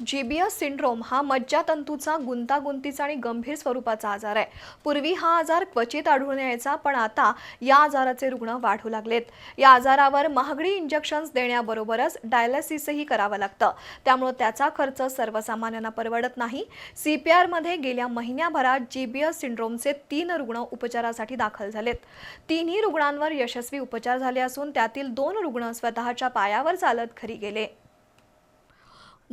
GBS syndrome हा मज्जातंतूचा गुंतागुंतीचा आणि गंभीर स्वरूपाचा आजार आहे. पूर्वी हा आजार क्वचित आढळून यायचा पण आता या आजाराचे रुग्ण वाढू लागलेत. या आजारावर महागडी इंजेक्शन्स देण्याबरोबरच डायलिसिसही करावं लागतं. त्यामुळं त्याचा खर्च सर्वसामान्यांना परवडत नाही. सी पी आरमध्ये गेल्या महिन्याभरात जीबीएस सिंड्रोमचे तीन रुग्ण उपचारासाठी दाखल झालेत. तिन्ही रुग्णांवर यशस्वी उपचार झाले असून त्यातील दोन रुग्ण स्वतःच्या पायावर चालत घरी गेले.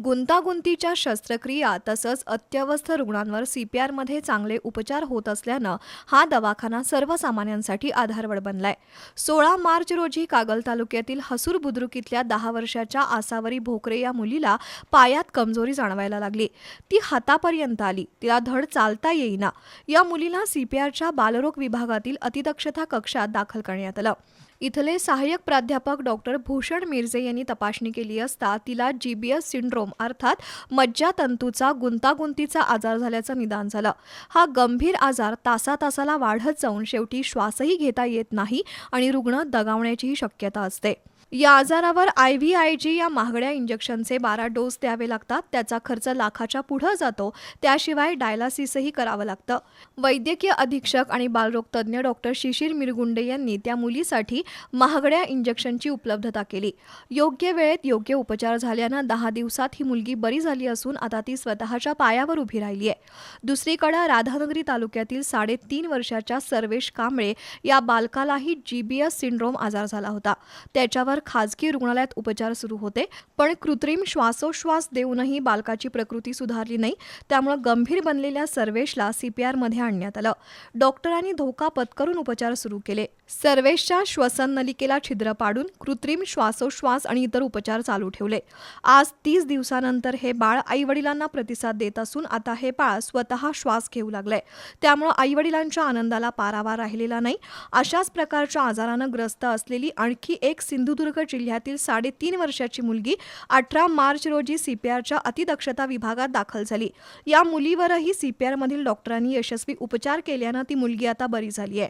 गुंतागुंतीच्या शस्त्रक्रिया तसंच अत्यवस्थ रुग्णांवर सीपीआरमध्ये चांगले उपचार होत असल्यानं हा दवाखाना सर्वसामान्यांसाठी आधारवड बनलाय. सोळा मार्च रोजी कागल तालुक्यातील हसूर बुद्रुक इथल्या दहा वर्षाच्या आसावरी भोकरे या मुलीला पायात कमजोरी जाणवायला लागली. ती हातापर्यंत आली. तिला धड चालता येईना. या मुलीला सी पी आरच्या बालरोग विभागातील अतिदक्षता कक्षात दाखल करण्यात आलं. इथले सहाय्यक प्राध्यापक डॉक्टर भूषण मिरजे यांनी तपासणी केली असता तिला जी बी एस सिंड्रोम अर्थात मज्जातंतूचा गुंतागुंतीचा आजार झाल्याचं निदान झालं. हा गंभीर आजार तासा तासाला वाढत जाऊन शेवटी श्वासही घेता येत नाही आणि रुग्ण दगावण्याचीही शक्यता असते. या आजारावर आय व्ही आय जी या महागड्या इंजेक्शनचे बारा डोस द्यावे लागतात. त्याचा खर्च लाखाच्या पुढं जातो. त्याशिवाय डायलासिसही करावं लागतं. वैद्यकीय अधीक्षक आणि बालरोग तज्ज्ञ डॉक्टर शिशिर मिरगुंडे यांनी त्या मुलीसाठी महागड्या इंजेक्शनची उपलब्धता केली. योग्य वेळेत योग्य उपचार झाल्यानं दहा दिवसात ही मुलगी बरी झाली असून आता ती स्वतःच्या पायावर उभी राहिली आहे दुसरीकडे राधानगरी तालुक्यातील साडेतीन वर्षाच्या सर्वेश कांबळे या बालकालाही जीबीएस सिंड्रोम आजार झाला होता. त्याच्यावर खाजगी रुग्णालयात उपचार सुरू होते पण कृत्रिम श्वासोश्वास देऊनही बालकाची प्रकृती सुधारली नाही. त्यामुळे गंभीर बनलेल्या सर्वेशला सीपीआरमध्ये आणण्यात आलं. डॉक्टरांनी धोका पत्करून उपचार सुरू केले. सर्वेशच्या श्वसन नलिकेला छिद्र पाडून कृत्रिम श्वासोश्वास आणि इतर उपचार चालू ठेवले. आज तीस दिवसानंतर हे बाळ आईवडिलांना प्रतिसाद देत असून आता हे बाळ स्वतः श्वास घेऊ लागलंय. त्यामुळं आईवडिलांच्या आनंदाला पारावा राहिलेला नाही. अशाच प्रकारच्या आजारानं ग्रस्त असलेली आणखी एक सिंधुदुर्ग जिल्ह्यातील साडेतीन वर्षाची मुलगी अठरा मार्च रोजी सीपीआरच्या अतिदक्षता विभागात दाखल झाली. या मुलीवरही सीपीआरमधील डॉक्टरांनी यशस्वी उपचार केल्यानं ती मुलगी आता बरी झाली आहे.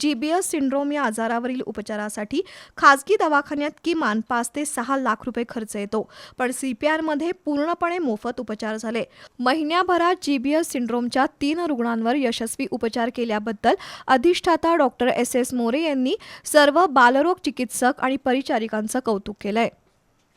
जीबीएस सिंड्रोम या आजारावरील उपचारासाठी खासगी दवाखान्यात किमान पाच ते सहा लाख रुपये खर्च येतो पण सीपीआरमध्ये पूर्णपणे मोफत उपचार झाले. महिन्याभरात जीबीएस सिंड्रोमच्या तीन रुग्णांवर यशस्वी उपचार केल्याबद्दल अधिष्ठाता डॉक्टर एस एस मोरे यांनी सर्व बालरोग चिकित्सक आणि परिचारिकांचं कौतुक केलंय.